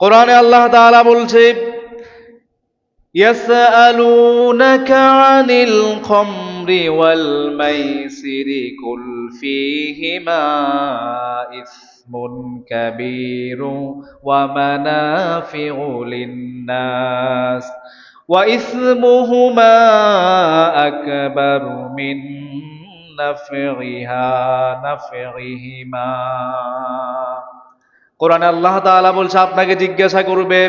কোরআনে আল্লাহ তাআলা বলছে يسألونك عن الخمر والميسر قل فيهما إثم كبير ومنافع للناس وإثمهما أكبر من نفعها نفعهما কোরআনে আল্লাহ তাআলা বলছে, আপনাকে জিজ্ঞাসা করবে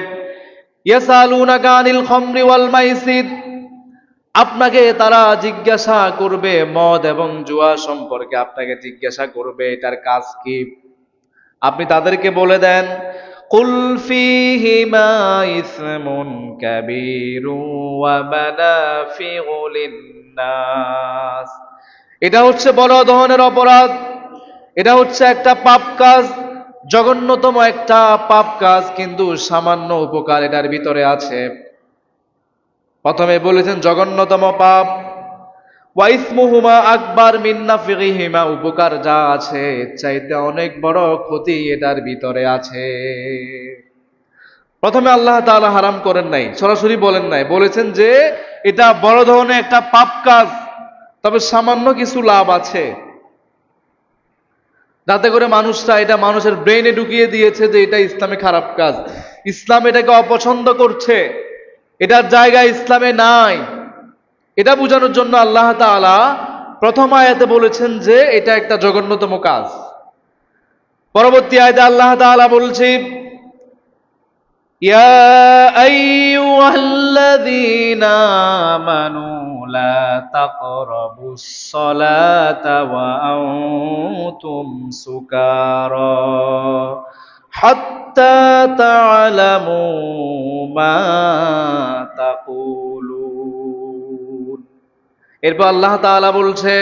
আপনাকে তারা জিজ্ঞাসা করবে মদ এবং জুয়া সম্পর্কে, আপনাকে জিজ্ঞাসা করবে এটার কাজ কি? আপনি তাদেরকে বলে দেন এটা হচ্ছে বড় ধরনের অপরাধ, এটা হচ্ছে একটা পাপ কাজ। জঘন্যতম একটা পাপ কাজ কিন্তু সামান্য উপকার এটার ভিতরে আছে। প্রথমে বলেছেন জঘন্যতম পাপ, ওয়াইসমুহুমা আকবার মিন্না ফিহিমা উপকার যা আছে চাইতে অনেক বড় ক্ষতি এটার ভিতরে আছে। প্রথমে আল্লাহ তাআলা হারাম করেন নাই, সরাসরি বলেন নাই, বলেছেন যে এটা বড় ধরনের একটা পাপ কাজ, তবে সামান্য কিছু লাভ আছে। যাতে করে মানুষরা এটা মানুষের ব্রেনে ঢুকিয়ে দিয়েছে যে এটা ইসলামে খারাপ কাজ। ইসলাম এটাকে অপছন্দ করছে। এটার জায়গা ইসলামে নাই। এটা বোঝানোর জন্য আল্লাহ তালা প্রথম আয়াতে বলেছেন যে এটা একটা জঘন্যতম কাজ। পরবর্তী আয়াতে আল্লাহ তালা বলছে يا أيها الذين آمنوا لا تقربوا الصلاة وأنتم سكارى حتى تعلموا ما تقولون এরপর আল্লাহ তাআলা বলছে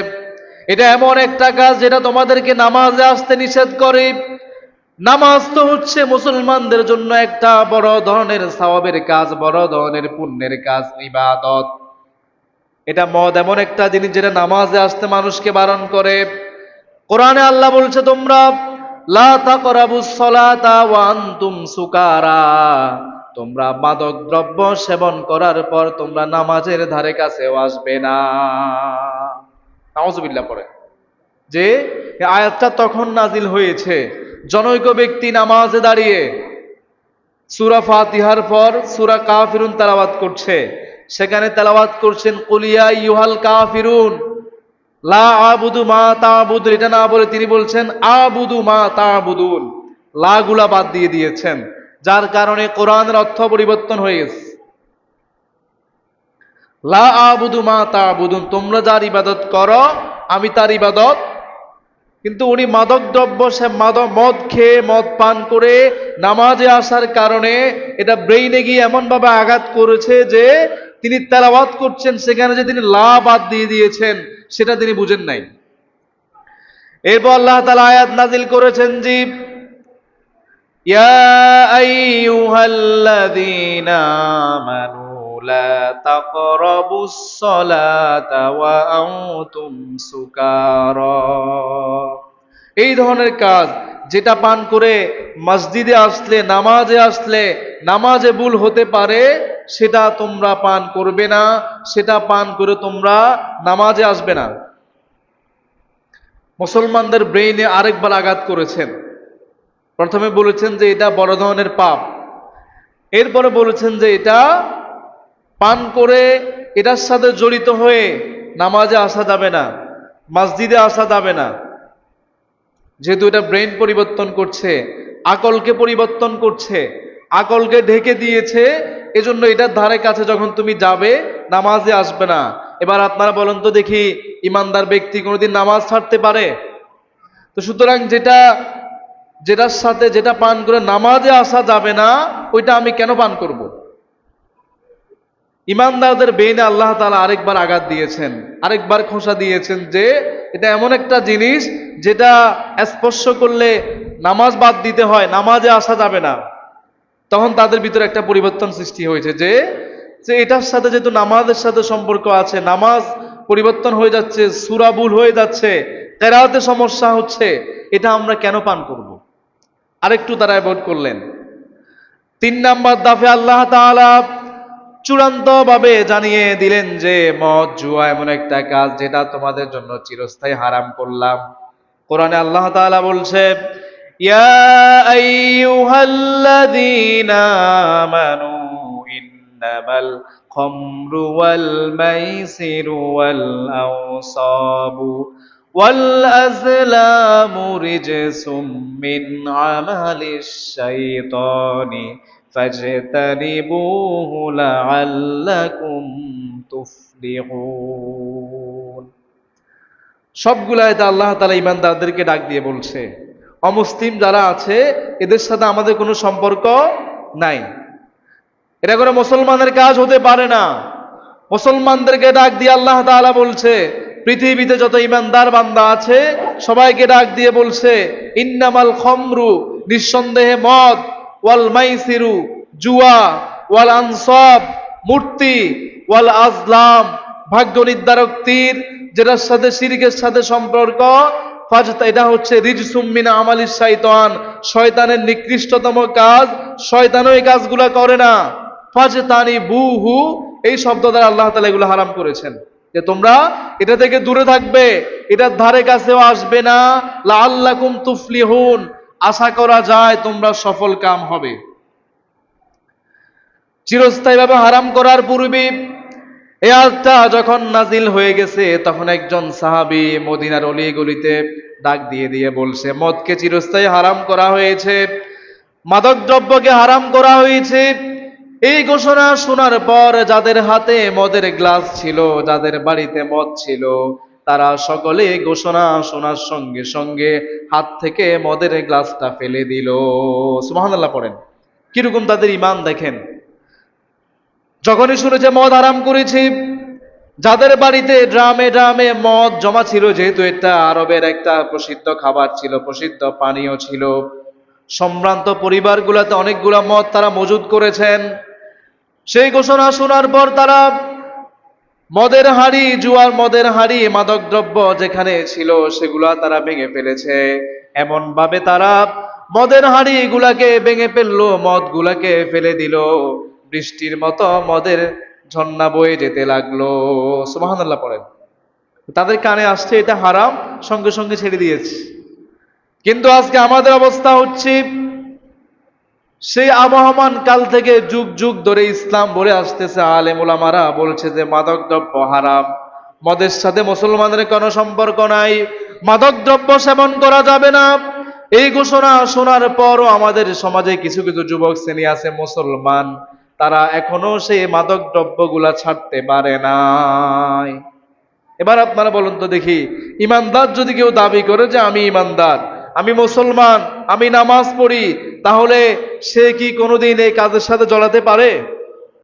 এটা এমন একটা কাজ যেটা তোমাদেরকে নামাজে আসতে নিষেধ করে নামাজ তো হচ্ছে মুসলমানদের জন্য একটা বড় ধরনের সওয়াবের কাজ, বড় ধরনের পুণ্যের কাজ, ইবাদত। এটা মদ এমন একটা জিনিস যেটা নামাজে আসতে মানুষকে বারণ করে। কোরআনে আল্লাহ বলছে, তোমরা লা তাকরাবুস সালাতা ওয়া আনতুম সুকারা। তোমরা মাদক দ্রব্য সেবন করার পর তোমরা নামাজের ধারে কাছেও আসবে না। নাউজুবিল্লাহ পড়ে। যে আয়াতটা তখন নাজিল হয়েছে। জনৈক ব্যক্তি নামাজে দাঁড়িয়ে সুরা ফাতিহার পর সুরা কাফিরুন তেলাওয়াত করছে। সেখানে তেলাওয়াত করছেন কুলিয়া ইউহাল কাফিরুন, লা আবুদু মা তাবুদ এটা না বলে তিনি বলছেন, আবুদু মা তাবুদুন। লা গুলা বাদ দিয়ে দিয়েছেন, যার কারণে কোরআনের অর্থ পরিবর্তন হয়ে গেছে। লা আবুদু মা তাবুদুন, তোমরা যার ইবাদত করো, আমি তার ইবাদত কিন্তু উনি মাদক দ্রব্য সে মাদক, মদ খেয়ে মদ পান করে নামাজে আসার কারণে এটা ব্রেইনে গিয়ে এমন ভাবে আঘাত করেছে যে তিনি তেলাওয়াত করছেন, সেখানে যে তিনি লা বাদ দিয়ে দিয়েছেন, সেটা তিনি বুঝেন নাই। এরপর আল্লাহ তালা আয়াত নাজিল করেছেন জীব ইয়া আইয়ুহাল্লাযীনা আমানু তাকরাবুস সালাতা ওয়া আনতুম সুকারা। এই ধরনের কাজ, যেটা পান করে মসজিদে আসলে, নামাজে আসলে, নামাজে ভুল হতে পারে, সেটা তোমরা পান করবে না, সেটা পান করে তোমরা নামাজে আসবে না। মুসলমানদের ব্রেইনে আরেকবার আঘাত করেছেন। প্রথমে বলেছেন যে এটা বড় ধরনের পাপ। এরপরে বলেছেন যে এটা পান করে এটার সাথে জড়িত হয়ে নামাজে আসা যাবে না, মসজিদে আসা যাবে না। যেহেতু এটা ব্রেন পরিবর্তন করছে, আকলকে পরিবর্তন করছে, আকলকে ঢেকে দিয়েছে, এজন্য এটার ধারে কাছে যখন তুমি যাবে, নামাজে আসবে না। এবার আপনারা বলেন তো দেখি, ইমানদার ব্যক্তি কোনোদিন নামাজ ছাড়তে পারে? তো সুতরাং যেটা, যেটার সাথে যেটা পান করে নামাজে আসা যাবে না, ওইটা আমি কেন পান করব। ইমানদারদের বেইনে আল্লাহ তালা আরেকবার আঘাত দিয়েছেন, আরেকবার খোসা দিয়েছেন যে এটা এমন একটা জিনিস যেটা স্পর্শ করলে নামাজ বাদ দিতে হয়, নামাজে আসা যাবে না। তখন তাদের ভিতরে একটা পরিবর্তন সৃষ্টি হয়েছে যে যে এটার সাথে যেহেতু নামাজের সাথে সম্পর্ক আছে, নামাজ পরিবর্তন হয়ে যাচ্ছে সুরাবুল হয়ে যাচ্ছে তেরাতে সমস্যা হচ্ছে, এটা আমরা কেন পান করব? আরেকটু তারা অ্যাভয়েড করলেন। তিন নাম্বার দাফে আল্লাহ তাআলা চূড়ান্ত ভাবে জানিয়ে দিলেন যে মদ জুয়া এমন একটা কাজ যেটা তোমাদের জন্য চিরস্থায়ী হারাম করলাম কোরআনে আল্লাহ তাআলা বলছে ইয়া আইয়ুহাল্লাযীনা আমানু ইন্নামাল খামরু ওয়াল মাইসিরু ওয়াল আনসাবু والأزلام رجس من عمل الشيطان فاجتنبوه لعلكم تفلحون সবগুলায় আল্লাহ তালা ইমানদারদেরকে ডাক দিয়ে বলছে অমুসলিম যারা আছে এদের সাথে আমাদের কোনো সম্পর্ক নাই এটা করে মুসলমানের কাজ হতে পারে না মুসলমানদেরকে ডাক দিয়ে আল্লাহ তাআলা বলছে পৃথিবীতে যত ইমানদার বান্দা আছে সবাইকে ডাক দিয়ে বলছে ইন্নামাল খমরু নিঃসন্দেহে মদ ওয়াল মাইসিরু, জুয়া, ওয়াল আনসাব, মূর্তি, ওয়াল আজলাম, ভাগ্য নির্ধারক তীর, যেটার সাথে শিরকের সাথে সম্পর্ক। এটা হচ্ছে রিজসুম্মিনা আমালিস শয়তান শয়তানের নিকৃষ্টতম কাজ, শয়তানও এই কাজগুলা করে না। ফাজতানি বুহু, এই শব্দ দ্বারা আল্লাহ তালা এগুলো হারাম করেছেন। যে তোমরা এটা থেকে দূরে থাকবে, এটার ধারে কাছেও আসবে না। লাআল্লাকুম তুফলিহুন আশা করা যায় তোমরা সফল কাম হবে। চিরস্থায়ীভাবে হারাম করার পূর্বে এই আয়াতটা যখন নাজিল হয়ে গেছে, তখন একজন সাহাবী মদিনার অলি গলিতে ডাক দিয়ে দিয়ে বলছে, মদকে চিরস্থায়ী হারাম করা হয়েছে মাদক দ্রব্যকে হারাম করা হয়েছে। এই ঘোষণা শোনার পর যাদের হাতে মদের গ্লাস ছিল, যাদের বাড়িতে মদ ছিল তারা সকলে ঘোষণা শোনার সঙ্গে সঙ্গে হাত থেকে মদের গ্লাসটা ফেলে দিল। সুবহানাল্লাহ পড়েন। কীরকম তাদের ইমান দেখেন? যখনই শুনেছে মদ আরাম করেছি, যাদের বাড়িতে ড্রামে ড্রামে মদ জমা ছিল, যেহেতু এটা আরবের একটা প্রসিদ্ধ খাবার ছিল, প্রসিদ্ধ পানীয় ছিল, সম্ভ্রান্ত পরিবারগুলোতে অনেকগুলা মদ তারা মজুদ করেছেন। সেই ঘোষণা শোনার পর তারা মদের হাড়ি, জুয়ার মদের হাড়ি মাদক দ্রব্য যেখানে ছিল, সেগুলা তারা ভেঙে ফেলেছে। এমন ভাবে তারা মদের হাড়ি গুলাকে ভেঙে ফেলল মদ গুলাকে ফেলে দিল। বৃষ্টির মতো মদের ঝর্ণা বয়ে যেতে লাগল। সুবহানাল্লাহ পড়েন। তাদের কানে আসছে, এটা হারাম, সঙ্গে সঙ্গে ছেড়ে দিয়েছে। কিন্তু আজকে আমাদের অবস্থা হচ্ছে সেই আবহমান কাল থেকে যুগ যুগ ধরে ইসলাম বলে আসতেছে আলেম ওলামারা বলছে যে মাদক দ্রব্য হারাম। মদের সাথে মুসলমানের কোনো সম্পর্ক নাই। মাদক দ্রব্য সেবন করা যাবে না। এই ঘোষণা শোনার পরও আমাদের সমাজে কিছু কিছু যুবক শ্রেণি আছে, মুসলমান। তারা এখনও সেই মাদক দ্রব্যগুলা ছাড়তে পারে নাই। এবার আপনারা বলুন তো দেখি, ইমানদার যদি কেউ দাবি করে যে, আমি ইমানদার আমি মুসলমান আমি নামাজ পড়ি তাহলে সে কি কোনোদিন এই কাজের সাথে জড়াতে পারে?